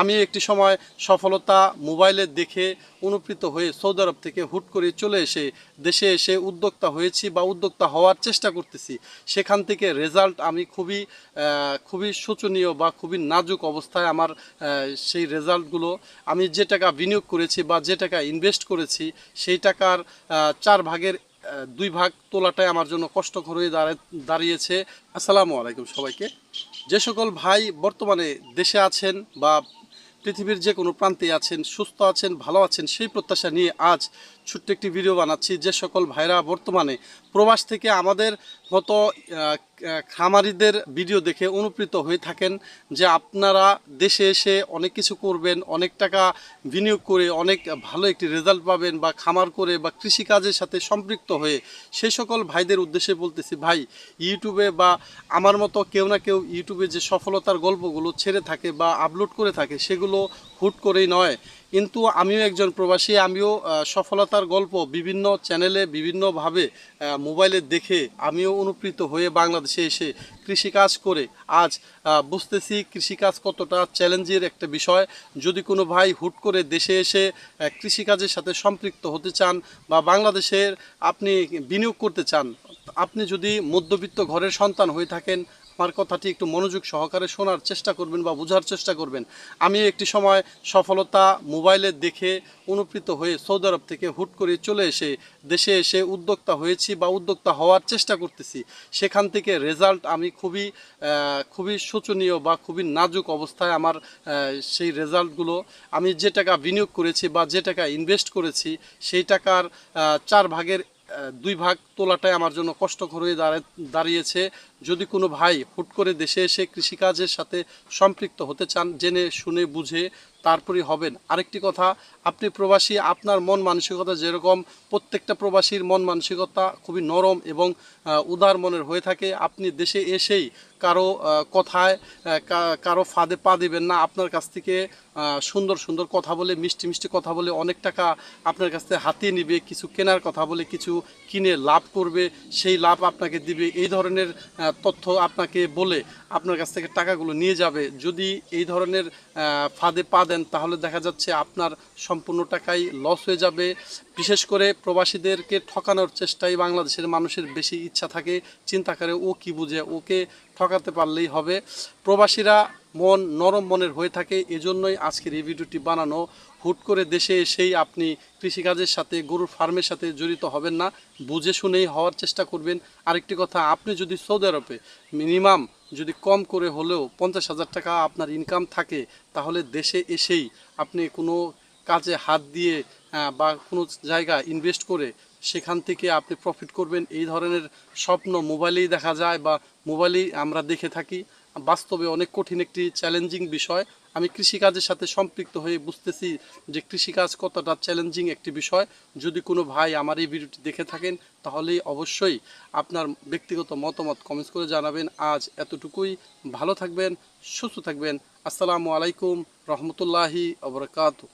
আমি একটি সময় সফলতা মোবাইলে দেখে অনুপ্রিত হয়ে সৌদি আরব থেকে হুট করে চলে এসে দেশে এসে উদ্যোক্তা হয়েছি বা উদ্যোক্তা হওয়ার চেষ্টা করতেছি। সেখান থেকে রেজাল্ট আমি খুবই খুবই শোচনীয় বা খুবই নাজুক অবস্থায় আমার সেই রেজাল্টগুলো আমি যে টাকা বিনিয়োগ করেছি বা যে টাকা ইনভেস্ট করেছি সেই টাকার চার ভাগের দুই ভাগ তোলাটাই আমার জন্য কষ্টকর হয়ে দাঁড়া- দাঁড়িয়েছে। আসসালামু আলাইকুম সবাইকে। যে সকল ভাই বর্তমানে দেশে আছেন বা পৃথিবীর যে কোনো প্রান্তে আছেন, সুস্থ আছেন, ভালো আছেন, সেই প্রত্যাশা নিয়ে আজ ছোট্ট একটি ভিডিও বানাচ্ছি। যে সকল ভাইরা বর্তমানে প্রবাস থেকে আমাদের মতো খামারিদের ভিডিও দেখে অনুপ্রিত হয়ে থাকেন যে আপনারা দেশে এসে অনেক কিছু করবেন, অনেক টাকা বিনিয়োগ করে অনেক ভালো একটি রেজাল্ট পাবেন বা খামার করে বা কৃষিকাজের সাথে সম্পৃক্ত হয়ে সেই সকল ভাইদের উদ্দেশ্যে বলতেছি, ভাই, ইউটিউবে বা আমার মতো কেউ না কেউ ইউটিউবে যে সফলতার গল্পগুলো ছেড়ে থাকে বা আপলোড করে থাকে সেগুলো হুট করেই নয়। কিন্তু আমিও একজন প্রবাসী, আমিও সফলতার গল্প বিভিন্ন চ্যানেলে বিভিন্নভাবে মোবাইলে দেখে আমিও অনুপ্রিত হয়ে বাংলাদেশে এসে কৃষিকাজ করে আজ বুঝতেছি কৃষিকাজ কতটা চ্যালেঞ্জের একটা বিষয়। যদি কোনো ভাই হুট করে দেশে এসে কৃষিকাজের সাথে সম্পৃক্ত হতে চান বা বাংলাদেশের আপনি বিনিয়োগ করতে চান, আপনি যদি মধ্যবিত্ত ঘরের সন্তান হয়ে থাকেন আমার কথাটি একটু মনোযোগ সহকারে শোনার চেষ্টা করবেন বা বোঝার চেষ্টা করবেন। আমি একটি সময় সফলতা মোবাইলে দেখে অনুপ্রিত হয়ে সৌদি আরব থেকে হুট করে চলে এসে দেশে এসে উদ্যোক্তা হয়েছি বা উদ্যোক্তা হওয়ার চেষ্টা করতেছি। সেখান থেকে রেজাল্ট আমি খুবই খুবই শোচনীয় বা খুবই নাজুক অবস্থায় আমার সেই রেজাল্টগুলো আমি যে টাকা বিনিয়োগ করেছি বা যে টাকা ইনভেস্ট করেছি, সেই টাকার চার ভাগের দুই ভাগ তোলাটাই আমার জন্য কষ্টকর হয়ে দাঁড়া- দাঁড়িয়েছে। যদি কোনো ভাই হুট করে দেশে এসে কৃষিকাজের সাথে সম্পৃক্ত হতে চান, জেনে, শুনে, বুঝে তারপরে হবেন। আরেকটি কথা, আপনি প্রবাসী, আপনার মন মানসিকতা যেরকম, প্রত্যেকটা প্রবাসীর মন মানসিকতা খুবই নরম এবং উদার মনের হয়ে থাকে। আপনি দেশে এসেই কারও কথায় কারও ফাঁদে পা দেবেন না। আপনার কাছ থেকে সুন্দর সুন্দর কথা বলে, মিষ্টি মিষ্টি কথা বলে অনেক টাকা আপনার কাছ থেকে হাতিয়ে নিবে। কিছু কেনার কথা বলে, কিছু কিনে লাভ করবে, সেই লাভ আপনাকে দিবে। এই ধরনের তথ্য আপনাকে বলে আপনার কাছ থেকে টাকাগুলো নিয়ে যাবে। যদি এই ধরনের ফাঁদে পা দেন, তাহলে দেখা যাচ্ছে আপনার সম্পূর্ণ টাকাই লস হয়ে যাবে। বিশেষ করে প্রবাসীদেরকে ঠকানোর চেষ্টাই বাংলাদেশের মানুষের বেশি ইচ্ছা থাকে। চিন্তা করে ও কি বুঝে, ওকে ঠকাতে পারলেই হবে। প্রবাসীরা মন নরম মনের হয়ে থাকে, এজন্যই আজকের এই ভিডিওটি বানানো। হুট করে দেশে এসেই আপনি কৃষিকাজের সাথে, গরুর ফার্মের সাথে জড়িত হবেন না। বুঝে শুনেই হওয়ার চেষ্টা করবেন। আরেকটি কথা, আপনি যদি সৌদি আরবে মিনিমাম যদি কম করে হলেও পঞ্চাশ হাজার টাকা আপনার ইনকাম থাকে, তাহলে দেশে এসেই আপনি কোনো কাজে হাত দিয়ে বা কোনো জায়গা ইনভেস্ট করে সেখান থেকে আপনি প্রফিট করবেন। এই ধরনের স্বপ্ন মোবাইলেই দেখা যায় বা মোবাইলেই আমরা দেখে থাকি। বাস্তবে অনেক কঠিন একটি চ্যালেঞ্জিং বিষয়। আমি কৃষিকাজের সাথে সম্পৃক্ত হয়ে বুঝতেছি যে কৃষিকাজ কতটা চ্যালেঞ্জিং একটি বিষয়। যদি কোনো ভাই আমার এই ভিডিওটি দেখে থাকেন তাহলে অবশ্যই আপনার ব্যক্তিগত মতামত কমেন্টস করে জানাবেন। আজ এতটুকুই। ভালো থাকবেন, সুস্থ থাকবেন। আসসালামু আলাইকুম, রহমতুল্লাহি আবরকাতু